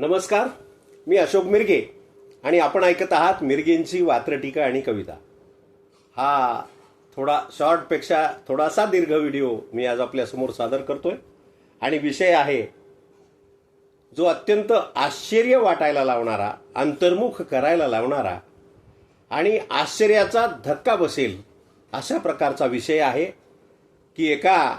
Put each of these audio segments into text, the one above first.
नमस्कार मी अशोक मिरगे आणि आपण ऐकत आहात मिरगेंची वात्रटीका आणि कविता. हा थोडा शॉर्टपेक्षा थोडासा दीर्घ व्हिडिओ मी आज आपल्यासमोर सादर करतोय. आणि विषय आहे जो अत्यंत आश्चर्य वाटायला लावणारा अंतर्मुख करायला लावणारा आणि आश्चर्याचा धक्का बसेल अशा प्रकारचा विषय आहे की एका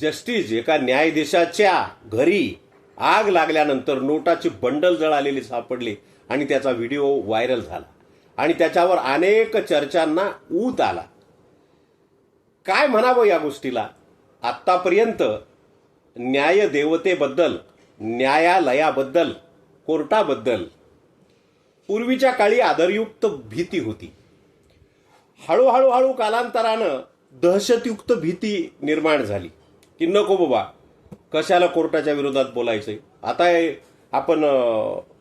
जस्टिस एका न्यायाधीशाच्या घरी आग लागल्यानंतर नोटाची बंडल जळालेली सापडली आणि त्याचा व्हिडिओ व्हायरल झाला. आणि त्याच्यावर अनेक चर्चांना ऊत आला. काय म्हणावं या गोष्टीला? आत्तापर्यंत न्यायदेवतेबद्दल न्यायालयाबद्दल कोर्टाबद्दल पूर्वीच्या काळी आदरयुक्त भीती होती. हळूहळू हळू कालांतरानं दहशतयुक्त भीती निर्माण झाली. की नको बाबा कशाला कोर्टाच्या विरोधात बोलायचंय? आता हे आपण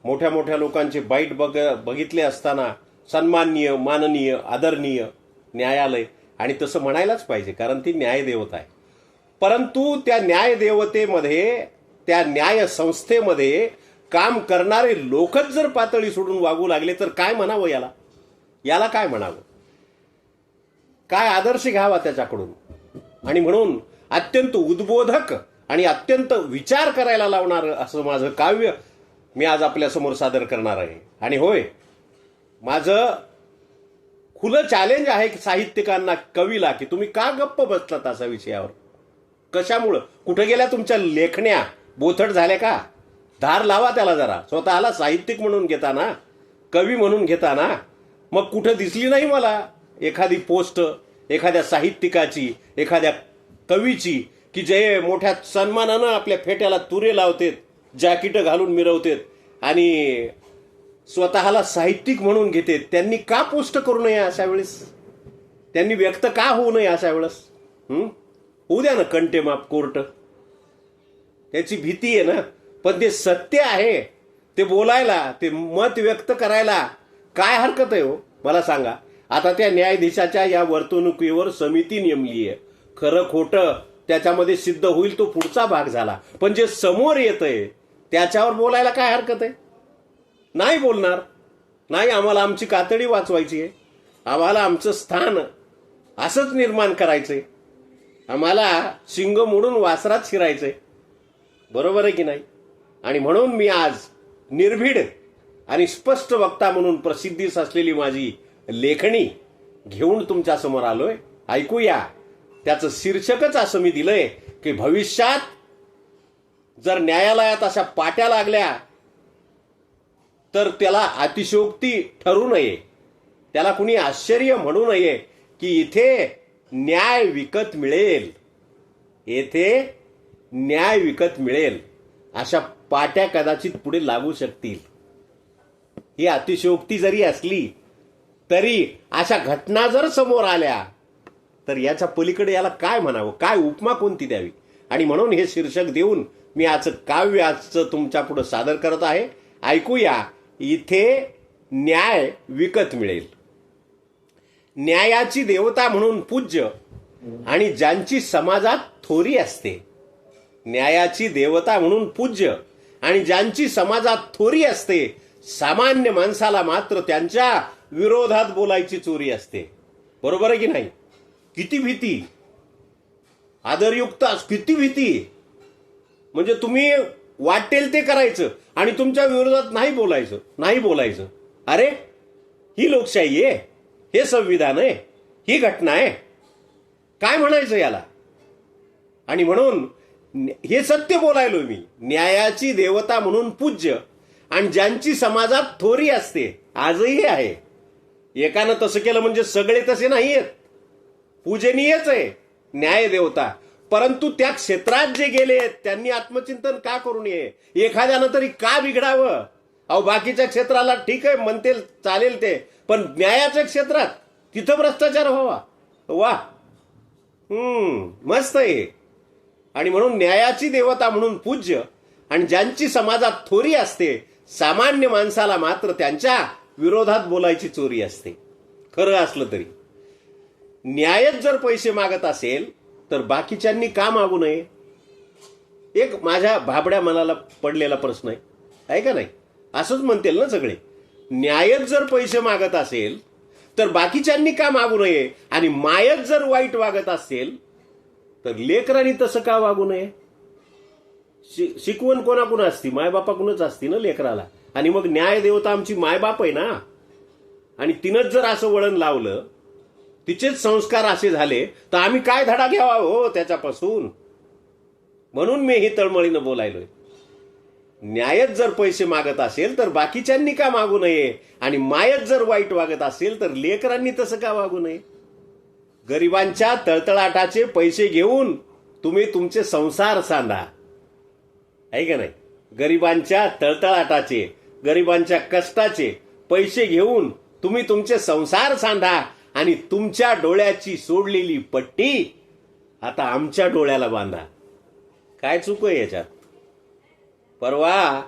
मोठ्या मोठ्या लोकांचे बाईट बघ बघितले असताना सन्माननीय माननीय आदरणीय न्यायालय आणि तसं म्हणायलाच पाहिजे कारण ती न्यायदेवता आहे. परंतु त्या न्यायदेवतेमध्ये त्या न्याय संस्थेमध्ये काम करणारे लोकच जर पातळी सोडून वागू लागले तर काय म्हणावं याला? याला काय म्हणावं? काय आदर्श घ्यावा त्याच्याकडून? आणि म्हणून अत्यंत उद्बोधक आणि अत्यंत विचार करायला लावणार असं माझं काव्य मी आज आपल्यासमोर सादर करणार आहे. आणि होय माझं खुलं चॅलेंज आहे की साहित्यिकांना कवीला की तुम्ही का गप्प बसलात असा विषयावर? कशामुळं? कुठे गेल्या तुमच्या लेखण्या? बोथट झाल्या का? धार लावा त्याला जरा. स्वतःला साहित्यिक म्हणून घेताना कवी म्हणून घेताना मग कुठं दिसली नाही मला? एखादी पोस्ट एखाद्या साहित्यिकाची एखाद्या कवीची की जे मोठ्या सन्मानानं आपल्या फेट्याला तुरे लावतेत जॅकेट घालून मिरवतेत आणि स्वतःला साहित्यिक म्हणून घेते त्यांनी का पोस्ट करू नये अशा वेळेस? त्यांनी व्यक्त का होऊ नये अशा वेळेस? होऊ द्या ना कंटेमाप कोर्ट. त्याची भीती आहे ना. पण ते सत्य आहे ते बोलायला ते मत व्यक्त करायला काय हरकत आहे हो? मला सांगा. आता त्या न्यायाधीशाच्या या वर्तणुकीवर समिती नेमली आहे. खरं खोटं त्याच्यामध्ये सिद्ध होईल तो पुढचा भाग झाला. पण जे समोर येतंय आहे त्याच्यावर बोलायला काय हरकत आहे? नाही बोलणार. नाही आम्हाला आमची कातडी वाचवायची आहे. आम्हाला आमचं स्थान असंच निर्माण करायचंय. आम्हाला शिंग मोडून वासरात शिरायचंय. बरोबर आहे की नाही? आणि म्हणून मी आज निर्भीड आणि स्पष्ट वक्ता म्हणून प्रसिद्धीस असलेली माझी लेखणी घेऊन तुमच्यासमोर आलोय. ऐकूया. त्याचं शीर्षकच असं मी दिलंय की भविष्यात जर न्यायालयात अशा पाट्या लागल्या तर त्याला अतिशयोक्ती ठरू नये. त्याला कुणी आश्चर्य म्हणू नये की इथे न्याय विकत मिळेल. येथे न्याय विकत मिळेल. अशा पाट्या कदाचित पुढे लागू शकतील. ही अतिशयोक्ती जरी असली तरी अशा घटना जर समोर आल्या तर याच्या पलीकडे याला काय म्हणावं? काय उपमा कोणती द्यावी? आणि म्हणून हे शीर्षक देऊन मी आजचं काव्य आजचं तुमच्यापुढे सादर करत आहे. ऐकूया. इथे न्याय विकत मिळेल. न्यायाची देवता म्हणून पूज्य आणि ज्यांची समाजात थोरी असते. न्यायाची देवता म्हणून पूज्य आणि ज्यांची समाजात थोरी असते सामान्य माणसाला मात्र त्यांच्या विरोधात बोलायची चोरी असते. बरोबर आहे की नाही? किती भीती? आदरयुक्त किती भीती? म्हणजे तुम्ही वाटेल ते करायचं आणि तुमच्या विरोधात नाही बोलायचं नाही बोलायचं. अरे ही लोकशाही आहे हे संविधान आहे ही घटना आहे. काय म्हणायचं याला? आणि म्हणून हे सत्य बोलायलो मी. न्यायाची देवता म्हणून पूज्य आणि ज्यांची समाजात थोरी असते आजही आहे. एकानं तसं केलं म्हणजे सगळे तसे नाही आहेत पूजनीयच आहे. न्याय देवता. परंतु त्या क्षेत्रात जे गेले त्यांनी आत्मचिंतन का करू नये? एखाद्यानं तरी का बिघडावं? अहो बाकीच्या क्षेत्राला ठीक आहे म्हणते चालेल ते. पण न्यायाच्या क्षेत्रात तिथं भ्रष्टाचार व्हावा. वा. हम्म मस्त आहे. आणि म्हणून न्यायाची देवता म्हणून पूज्य आणि ज्यांची समाजात थोरी असते सामान्य माणसाला मात्र त्यांच्या विरोधात बोलायची चोरी असते. खरं असलं तरी. न्यायच जर पैसे मागत असेल तर बाकीच्यांनी का मागू नये? एक माझ्या भाबड्या मनाला पडलेला प्रश्न आहे. आहे का नाही? असंच म्हणतील ना सगळे. न्यायच जर पैसे मागत असेल तर बाकीच्यांनी का मागू नये? आणि मायच जर वाईट वागत असेल तर लेकरांनी तसं का वागू नये? शि- शिकवण कोणाकडून असती? मायबापाकडूनच असती ना लेकराला. आणि मग न्याय देवता आमची मायबाप आहे ना? आणि तिनंच जर असं वळण लावलं तिचेच संस्कार असे झाले तर आम्ही काय धडा घ्यावा हो त्याच्यापासून? म्हणून मी ही तळमळीनं बोलायलोय. न्यायच जर पैसे मागत असेल तर बाकीच्यांनी का मागू नये? आणि मायच जर वाईट वागत असेल तर लेकरांनी तसं का वागू नये? गरिबांच्या तळतळाटाचे पैसे घेऊन तुम्ही तुमचे संसार सांधा. आहे का नाही? गरिबांच्या तळतळाटाचे गरिबांच्या कष्टाचे पैसे घेऊन तुम्ही तुमचे संसार सांधा. आणि तुमच्या डोळ्याची सोडलेली पट्टी आता आमच्या डोळ्याला बांधा. काय चुक आहे याच्यात? परवा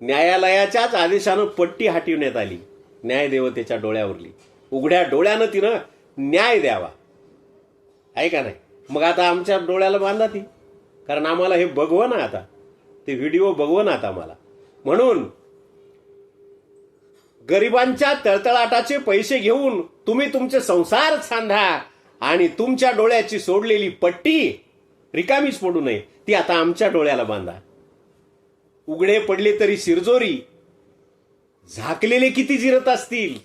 न्यायालयाच्याच आदेशानं पट्टी हटविण्यात आली न्यायदेवतेच्या डोळ्यावरली. उघड्या डोळ्यानं तिनं न्याय द्यावा. आहे का नाही? मग आता आमच्या डोळ्याला बांधा ती. कारण आम्हाला हे बघवं ना आता. ते व्हिडिओ बघवं ना आता आम्हाला. म्हणून गरिबांच्या तळतळाटाचे पैसे घेऊन तुम्ही तुमचे संसार सांधा आणि तुमच्या डोळ्याची सोडलेली पट्टी रिकामीच पडू नये. ती आता आमच्या डोळ्याला बांधा. उघडे पडले तरी शिरजोरी. झाकलेले किती जिरत असतील?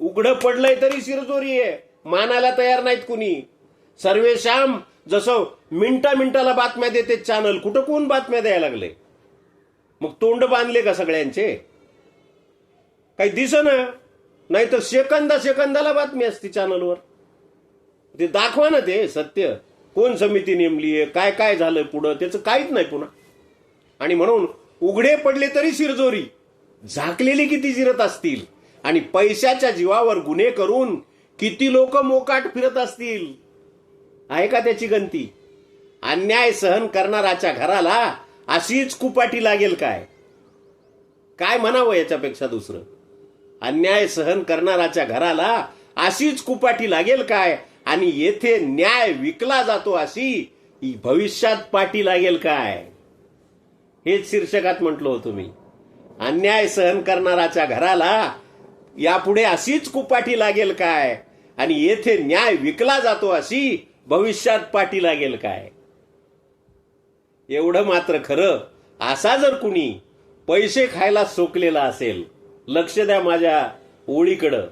उघडं पडलंय तरी शिरजोरी आहे. मानायला तयार नाहीत कुणी. सर्वेशाम जसं मिनटा मिनटाला बातम्या देते चॅनल कुठं कोण बातम्या द्यायला लागले? मग तोंड बांधले का सगळ्यांचे? काही दिस ना. नाही तर सेकंदा सेकंदाला बातमी असते चॅनलवर ते दाखवा ना ते सत्य. कोण समिती नेमली आहे? काय काय झालं पुढं? त्याचं काहीच नाही पुन्हा. आणि म्हणून उघडे पडले तरी शिरजोरी. झाकलेली किती जिरत असतील? आणि पैशाच्या जीवावर गुन्हे करून किती लोक मोकाट फिरत असतील? आहे का त्याची गंती? अन्याय सहन करणाराच्या घराला अशीच कुपाटी लागेल काय? काय म्हणावं याच्यापेक्षा दुसरं? अन्याय सहन करणाराच्या घराला अशीच कुपाटी लागेल काय? आणि येथे न्याय विकला जातो अशी भविष्यात पाटी लागेल काय? हेच शीर्षकात म्हटलं होतो मी. अन्याय सहन करणाराच्या घराला यापुढे अशीच कुपाटी लागेल काय? आणि येथे न्याय विकला जातो अशी भविष्यात पाटी लागेल काय? एवढं मात्र खरं असा जर कुणी पैसे खायला सोकलेला असेल लक्ष द्या माझ्या ओळीकडं.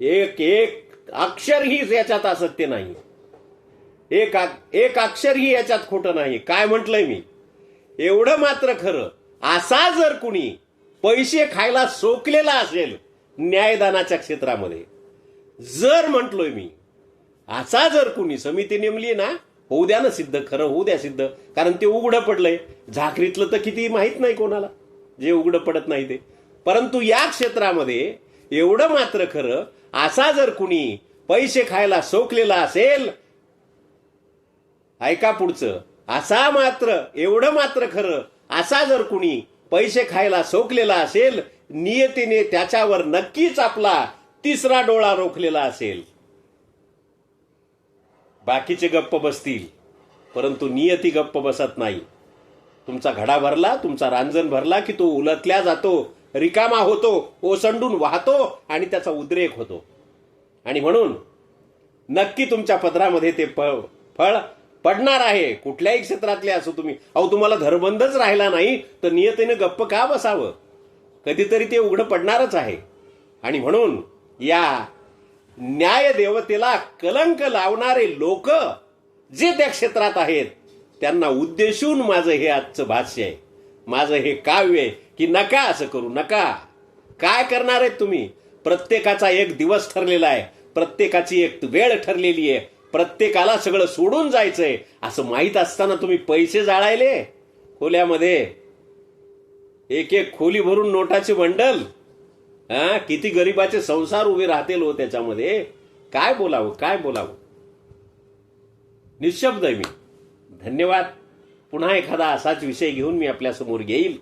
एक एक अक्षरही याच्यात असत्य नाही. एक एक अक्षरही याच्यात खोटं नाही. काय म्हटलंय मी? एवढं मात्र खरं असा जर कुणी पैसे खायला सोकलेला असेल न्यायदानाच्या क्षेत्रामध्ये जर म्हटलोय मी असा जर कुणी समिती नेमली ना होऊ द्या ना सिद्ध खरं होऊ द्या सिद्ध कारण ते उघडं पडलंय. झाकरीतलं तर किती माहीत नाही कोणाला. जे उघडं पडत नाही ते. परंतु या क्षेत्रामध्ये एवढं मात्र खरं असा जर कुणी पैसे खायला सोकलेला असेल ऐका पुढचं असा मात्र एवढं मात्र खरं असा जर कुणी पैसे खायला सोकलेला असेल नियतीने त्याच्यावर नक्कीच आपला तिसरा डोळा रोखलेला असेल. बाकीचे गप्प बसतील परंतु नियती गप्प बसत नाही. तुमचा घडा भरला तुमचा रांजण भरला की तो उलटल्या जातो रिकामा होतो ओसंडून वाहतो आणि त्याचा उद्रेक होतो. आणि म्हणून नक्की तुमच्या पदरामध्ये ते फळ फळ पडणार आहे कुठल्याही क्षेत्रातले असो तुम्ही. अहो तुम्हाला धरबंदच राहिला नाही तर नियतेने गप्प का बसावं? कधीतरी ते उघडं पडणारच आहे. आणि म्हणून या न्याय देवतेला कलंक लावणारे लोक जे त्या क्षेत्रात आहेत त्यांना उद्देशून माझं हे आजचं भाष्य आहे. माझं हे काव्य आहे की नका असं करू नका. काय करणार आहे तुम्ही? प्रत्येकाचा एक दिवस ठरलेला आहे. प्रत्येकाची एक वेळ ठरलेली आहे. प्रत्येकाला सगळं सोडून जायचंय. असं माहीत असताना तुम्ही पैसे जाळायले? खोल्यामध्ये एक एक खोली भरून नोटाचे बंडल. हा किती गरीबाचे संसार उभे राहतील हो त्याच्यामध्ये. काय बोलावं काय बोलावं? निशब्द आहे मी. धन्यवाद. पुन्हा एखादा असाच विषय घेऊन मी आपल्यासमोर येईल.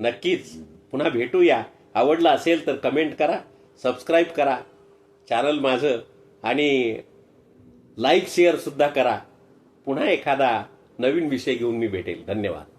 नक्कीच. पुन्हा भेटूया. आवडला असेल तर कमेंट करा सबस्क्राईब करा चॅनल माझं आणि लाईक शेअरसुद्धा करा. पुन्हा एखादा नवीन विषय घेऊन मी भेटेल. धन्यवाद.